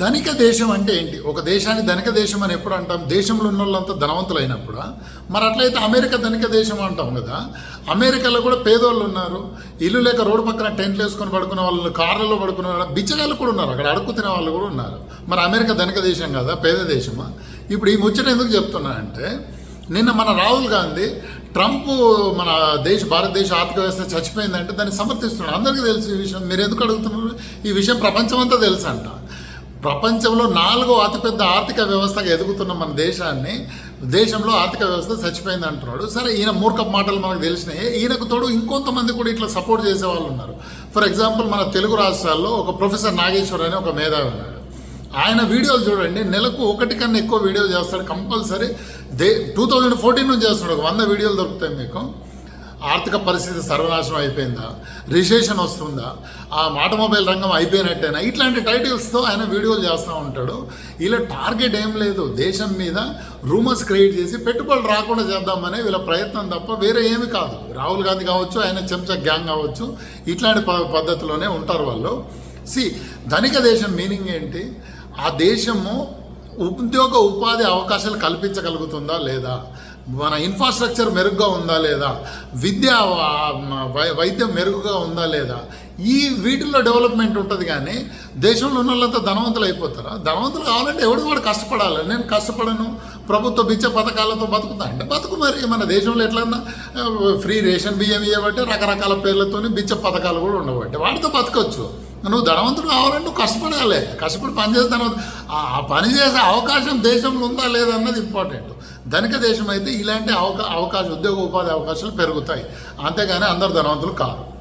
ధనిక దేశం అంటే ఏంటి? ఒక దేశాన్ని ధనిక దేశం అని ఎప్పుడు అంటాం? దేశంలో ఉన్న వాళ్ళంతా ధనవంతులు అయినప్పుడు మరి అట్లయితే అమెరికా ధనిక దేశం అంటాం కదా. అమెరికాలో కూడా పేదోళ్ళు ఉన్నారు. ఇల్లు లేక రోడ్డు పక్కన టెంట్లు వేసుకొని పడుకునే వాళ్ళు కార్లలో పడుకునే వాళ్ళు బిచ్చగాళ్ళు కూడా ఉన్నారు. అక్కడ అడుక్కు తినే వాళ్ళు కూడా ఉన్నారు. మరి అమెరికా ధనిక దేశం కదా పేద దేశమా? ఇప్పుడు ఈ ముచ్చట ఎందుకు చెప్తున్నా అంటే నిన్న మన రాహుల్ గాంధీ ట్రంప్ మన దేశ భారతదేశ ఆర్థిక వ్యవస్థ చచ్చిపోయిందంటే దాన్ని సమర్థిస్తున్నాడు. అందరికీ తెలుసు ఈ విషయం. మీరు ఎందుకు అడుగుతున్నారు? ఈ విషయం ప్రపంచమంతా తెలుసు అంట ప్రపంచంలో నాలుగో అతిపెద్ద ఆర్థిక వ్యవస్థగా ఎదుగుతున్న మన దేశాన్ని దేశంలో ఆర్థిక వ్యవస్థ చచ్చిపోయింది అంటున్నాడు. సరే ఈయన మూర్ఖ మాటలు మనకు తెలిసినాయి. ఈయనకు తోడు ఇంకొంతమంది కూడా ఇట్లా సపోర్ట్ చేసే వాళ్ళు ఉన్నారు. ఫర్ ఎగ్జాంపుల్ మన తెలుగు రాష్ట్రాల్లో ఒక ప్రొఫెసర్ నాగేశ్వర్ అని ఒక మేధావి ఉన్నాడు. ఆయన వీడియోలు చూడండి. నెలకు ఒకటి కన్నా ఎక్కువ వీడియో చేస్తాడు. Compulsory they two thousand fourteen నుంచి చేస్తున్నాడు. ఒక వంద వీడియోలు దొరుకుతాయి మీకు. ఆర్థిక పరిస్థితి సర్వనాశనం అయిపోయిందా? రిసెషన్ వస్తుందా? ఆ ఆటోమొబైల్ రంగం అయిపోయినట్టేనా? ఇట్లాంటి టైటిల్స్తో ఆయన వీడియోలు చేస్తూ ఉంటాడు. ఇలా టార్గెట్ ఏం లేదు. దేశం మీద రూమర్స్ క్రియేట్ చేసి పెట్టుబడులు రాకుండా చేద్దామనే వీళ్ళ ప్రయత్నం తప్ప వేరే ఏమి కాదు. రాహుల్ గాంధీ కావచ్చు ఆయన చెంచా గ్యాంగ్ కావచ్చు ఇట్లాంటి ప- పద్ధతిలోనే ఉంటారు వాళ్ళు. సి ధనిక దేశం మీనింగ్ ఏంటి? ఆ దేశము ఉద్యోగ ఉపాధి అవకాశాలు కల్పించగలుగుతుందా లేదా? మన ఇన్ఫ్రాస్ట్రక్చర్ మెరుగ్గా ఉందా లేదా? విద్య వై- వైద్యం మెరుగుగా ఉందా లేదా? ఈ వీటిల్లో డెవలప్మెంట్ ఉంటుంది కానీ దేశంలో ఉన్న వాళ్ళంతా ధనవంతులు అయిపోతారా? ధనవంతులు కావాలంటే ఎవడు కూడా కష్టపడాలి. నేను కష్టపడను ప్రభుత్వ బిచ్చ పథకాలతో బతుకుతా అంటే బతుకు మరి. మన దేశంలో ఎట్లన్నా ఫ్రీ రేషన్ బియ్యం ఇవ్వబట్టి రకరకాల పేర్లతోని బిచ్చ పథకాలు కూడా ఉండబట్టి. వాటితో బతకవచ్చు నువ్వు ధనవంతుడు కావాలంటే నువ్వు కష్టపడాలి. కష్టపడి పని చేస్తే ధనవంతు ఆ ఆ పని చేసే అవకాశం దేశంలో ఉందా లేదా అన్నది ఇంపార్టెంట్. ధనిక దేశం అయితే ఇలాంటి అవకా అవకాశం ఉద్యోగ ఉపాధి అవకాశాలు పెరుగుతాయి. అంతేగాని అందరు ధనవంతులు కాదు